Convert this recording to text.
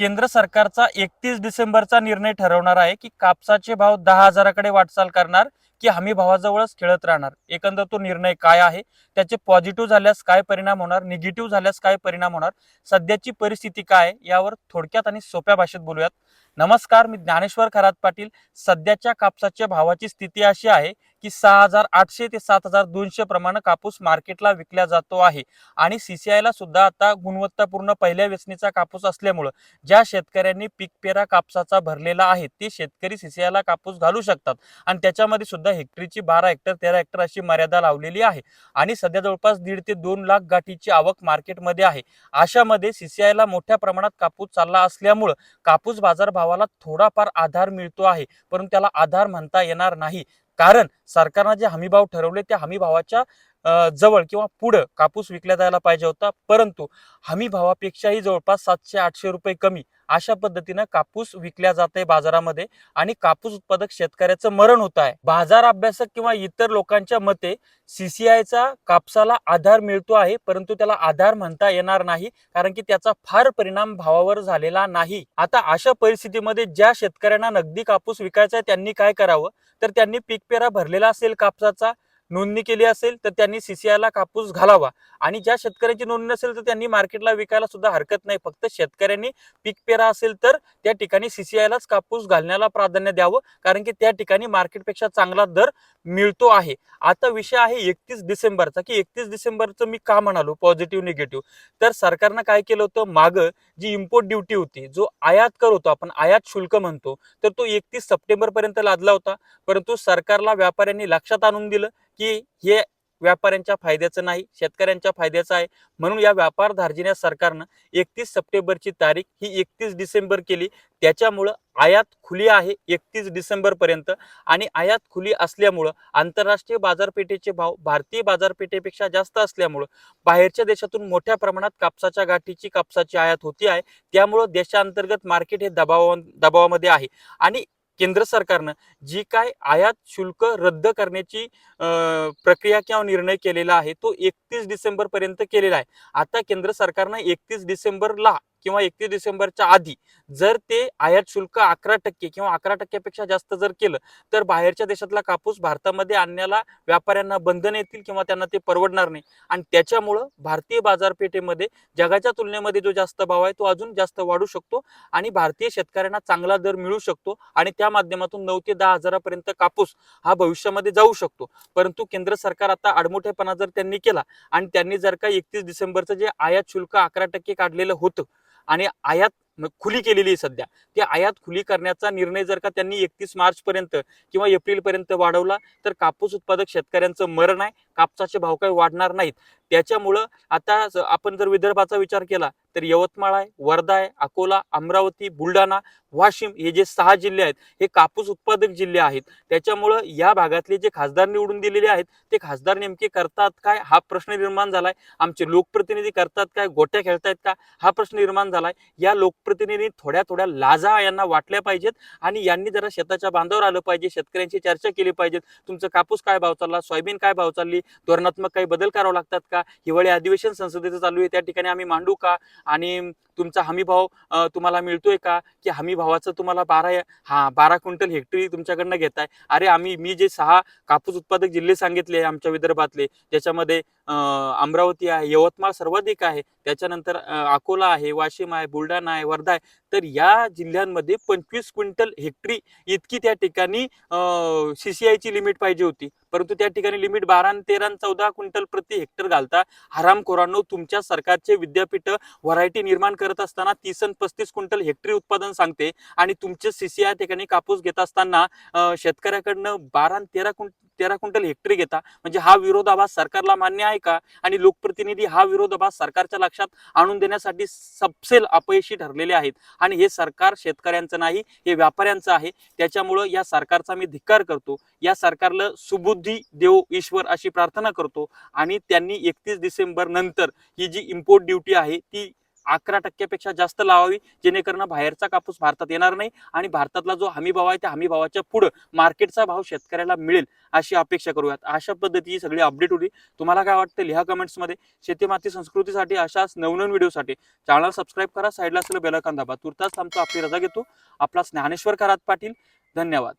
केंद्र सरकारचा एकतीस डिसेंबरचा निर्णय ठरवणार आहे की कापसाचे भाव दहा हजाराकडे वाटचाल करणार की हमी भावाजवळच खेळत राहणार. एकंदर तो निर्णय काय आहे? त्याचे पॉझिटिव्ह झाल्यास काय परिणाम होणार? निगेटिव्ह झाल्यास काय परिणाम होणार? सध्याची परिस्थिती काय आहे, यावर थोडक्यात आणि सोप्या भाषेत बोलूयात. नमस्कार मी ज्ञानेश्वर खरात पाटील. सध्याच्या कापसाच्या भावाची स्थिती अशी आहे की सहा हजार आठशे ते सात हजार दोनशे प्रमाणे कापूस मार्केटला विकला जातो आहे. आणि सीसीआयला सुद्धा आता गुणवत्तापूर्ण पहिल्या वेचणीचा कापूस असल्यामुळं ज्या शेतकऱ्यांनी पीक पेरा कापसाचा भरलेला आहे ते शेतकरी सीसीआयला कापूस घालू शकतात. आणि त्याच्यामध्ये सुद्धा हेक्टरीची बारा हेक्टर तेरा हेक्टर अशी मर्यादा लावलेली आहे. आणि सध्या जवळपास दीड ते दोन लाख गाठीची आवक मार्केटमध्ये आहे. अशामध्ये सीसीआयला मोठ्या प्रमाणात कापूस चालला असल्यामुळं कापूस बाजारभावाला थोडाफार आधार मिळतो आहे. परंतु त्याला आधार म्हणता येणार नाही. कारण सरकारनं जे हमीभाव ठरवले त्या हमीभावाच्या जवळ किंवा पुढं कापूस विकला जायला पाहिजे होता. परंतु हमी भावापेक्षाही जवळपास सातशे आठशे रुपये कमी अशा पद्धतीनं कापूस विकल्या जात आहे बाजारामध्ये आणि कापूस उत्पादक शेतकऱ्याचं मरण होत आहे. बाजार अभ्यासक किंवा इतर लोकांच्या मते सीसीआयचा कापसाला आधार मिळतो आहे परंतु त्याला आधार म्हणता येणार नाही कारण की त्याचा फार परिणाम भावावर झालेला नाही. आता अशा परिस्थितीमध्ये ज्या शेतकऱ्यांना नगदी कापूस विकायचा आहे त्यांनी काय करावं? तर त्यांनी पीक पेरा भरलेला असेल कापसाचा नोंदणी केली असेल तर त्यांनी सीसीआयला कापूस घालावा. आणि ज्या शेतकऱ्यांची नोंदणी नसेल तर त्यांनी मार्केटला विकायला सुद्धा हरकत नाही. फक्त शेतकऱ्यांनी पीक पेरा असेल तर त्या ठिकाणी सीसीआयलाच कापूस घालण्याला प्राधान्य द्यावं. कारण की त्या ठिकाणी मार्केटपेक्षा चांगला दर मिळतो आहे. आता विषय आहे एकतीस डिसेंबरचा की एकतीस डिसेंबरचं मी का म्हणालो? पॉझिटिव्ह निगेटिव्ह तर सरकारनं काय केलं होतं? मागं जी इम्पोर्ट ड्युटी होती जो आयात कर होतो आपण आयात शुल्क म्हणतो तर तो एकतीस सप्टेंबर पर्यंत लादला होता. परंतु सरकारला व्यापाऱ्यांनी लक्षात आणून दिलं की हे व्यापाऱ्यांच्या फायद्याचं नाही शेतकऱ्यांच्या फायद्याचं आहे. म्हणून या व्यापार धार्जिण्या सरकारनं एकतीस सप्टेंबरची तारीख ही एकतीस डिसेंबर केली. त्याच्यामुळं आयात खुली आहे एकतीस डिसेंबरपर्यंत आणि आयात खुली असल्यामुळं आंतरराष्ट्रीय बाजारपेठेचे भाव भारतीय बाजारपेठेपेक्षा जास्त असल्यामुळं बाहेरच्या देशातून मोठ्या प्रमाणात कापसाच्या गाठीची कापसाची आयात होती आहे. त्यामुळं देशांतर्गत मार्केट हे दबावा दबावामध्ये आहे. आणि केंद्र सरकारनं जी काय आयात शुल्क रद्द करण्याची प्रक्रिया किंवा निर्णय केलेला आहे तो एकतीस डिसेंबरपर्यंत केलेला आहे. आता केंद्र सरकारनं एकतीस डिसेंबरला किंवा एकतीस डिसेंबरच्या आधी जर ते आयात शुल्क अकरा टक्के किंवा अकरा टक्क्यापेक्षा जास्त जर केलं तर बाहेरच्या देशातला कापूस भारतामध्ये आणण्याला व्यापाऱ्यांना बंधन येतील किंवा त्यांना ते परवडणार नाही. आणि त्याच्यामुळं भारतीय बाजारपेठेमध्ये जगाच्या तुलनेमध्ये जो जास्त भाव आहे तो अजून जास्त वाढू शकतो आणि भारतीय शेतकऱ्यांना चांगला दर मिळू शकतो आणि त्या माध्यमातून नऊ ते दहा हजारापर्यंत कापूस हा भविष्यामध्ये जाऊ शकतो. परंतु केंद्र सरकार आता आडमोठेपणा जर त्यांनी केला आणि त्यांनी जर का एकतीस डिसेंबरचं जे आयात शुल्क अकरा टक्के काढलेलं होतं आणि आयात खुली केलेली आहे सध्या. ते आयात खुली करण्याचा निर्णय जर का त्यांनी एकतीस मार्च पर्यंत किंवा एप्रिल पर्यंत वाढवला तर कापूस उत्पादक शेतकऱ्यांचं मरण आहे. कापसाचे भाव काही वाढणार नाहीत. त्याच्यामुळं आता आपण जर विदर्भाचा विचार केला तर यवतमाळ आहे वर्धा आहे अकोला अमरावती बुलढाणा वाशिम हे जे सहा जिल्हे आहेत हे कापूस उत्पादक जिल्हे आहेत. त्याच्यामुळं या भागातले जे खासदार निवडून दिलेले आहेत ते खासदार नेमके करतात काय? हा प्रश्न निर्माण झालाय. आमचे लोकप्रतिनिधी करतात काय? गोट्या खेळतायत का? हा प्रश्न निर्माण झालाय. या लोकप्रतिनिधी थोड्या थोड्या लाजा यांना वाटल्या पाहिजेत आणि यांनी जरा शेताच्या बांधावर आलं पाहिजे शेतकऱ्यांची चर्चा केली पाहिजेत. तुमचं कापूस काय भाव चालला? सोयाबीन काय भाव चालली? धोरणात्मक काही बदल करावे लागतात का? हिवाळी अधिवेशन संसदेचं चालू आहे त्या ठिकाणी आम्ही मांडू का? आणि तुमचा हमी भाव तुम्हाला मिळतोय का? की हमी भावाचं तुम्हाला बारा हा बारा क्विंटल हेक्टरी तुमच्याकडनं घेताय. अरे आम्ही मी जे सहा कापूस उत्पादक जिल्हे सांगितले आमच्या विदर्भातले ज्याच्यामध्ये अमरावती आहे यवतमाळ सर्वाधिक आहे. त्याच्यानंतर अकोला आहे वाशिम आहे बुलढाणा आहे वर्धा आहे. तर या जिल्ह्यांमध्ये पंचवीस क्विंटल हेक्टरी इतकी त्या ठिकाणी सीसीआयची लिमिट पाहिजे होती. परंतु त्या ठिकाणी लिमिट बारा तेरा चौदा क्विंटल प्रति हेक्टर घालता हरामखोरांनो तुमच्या सरकारचे विद्यापीठ व्हरायटी निर्माण करत असताना तीस आणि पस्तीस क्विंटल हेक्टरी उत्पादन सांगते. आणि तुमचे सीसीआय ठिकाणी कापूस घेत असताना शेतकऱ्याकडनं बारा तेरा क्विं तेरा क्विंटल हेक्टरी घेता. म्हणजे हा विरोधाभास सरकारला मान्य आहे का? आणि लोकप्रतिनिधी हा विरोधाभास सरकारच्या लक्षात आणून देण्यासाठी सपसेल अपयशी ठरलेले आहेत. आणि हे सरकार शेतकऱ्यांचं नाही हे व्यापाऱ्यांचं आहे. त्याच्यामुळं या सरकारचा मी धिक्कार करतो. या सरकारला सुबुद्धी देव ईश्वर अशी प्रार्थना करतो. आणि त्यांनी एकतीस डिसेंबर नंतर ही जी इम्पोर्ट ड्युटी आहे ती अकरा टक्क्यापेक्षा जास्त लावावी जेणेकरून बाहेरचा कापूस भारतात येणार नाही आणि भारतातला जो हमी भाव आहे त्या हमी भावाच्या पुढे मार्केटचा भाव शेतकऱ्याला मिळेल अशी अपेक्षा करूयात. अशा पद्धतीची सगळी अपडेट होती. तुम्हाला काय वाटतं? लिहा कमेंट्समध्ये शेतीमाती संस्कृतीसाठी अशाच नवनवीन व्हिडिओसाठी चॅनल सबस्क्राईब करा. साईडला असलेलं बेलकन दाबा. तुर्तास आमचा आपली रजा घेतो. आपला ज्ञानेश्वर करात पाटील. धन्यवाद.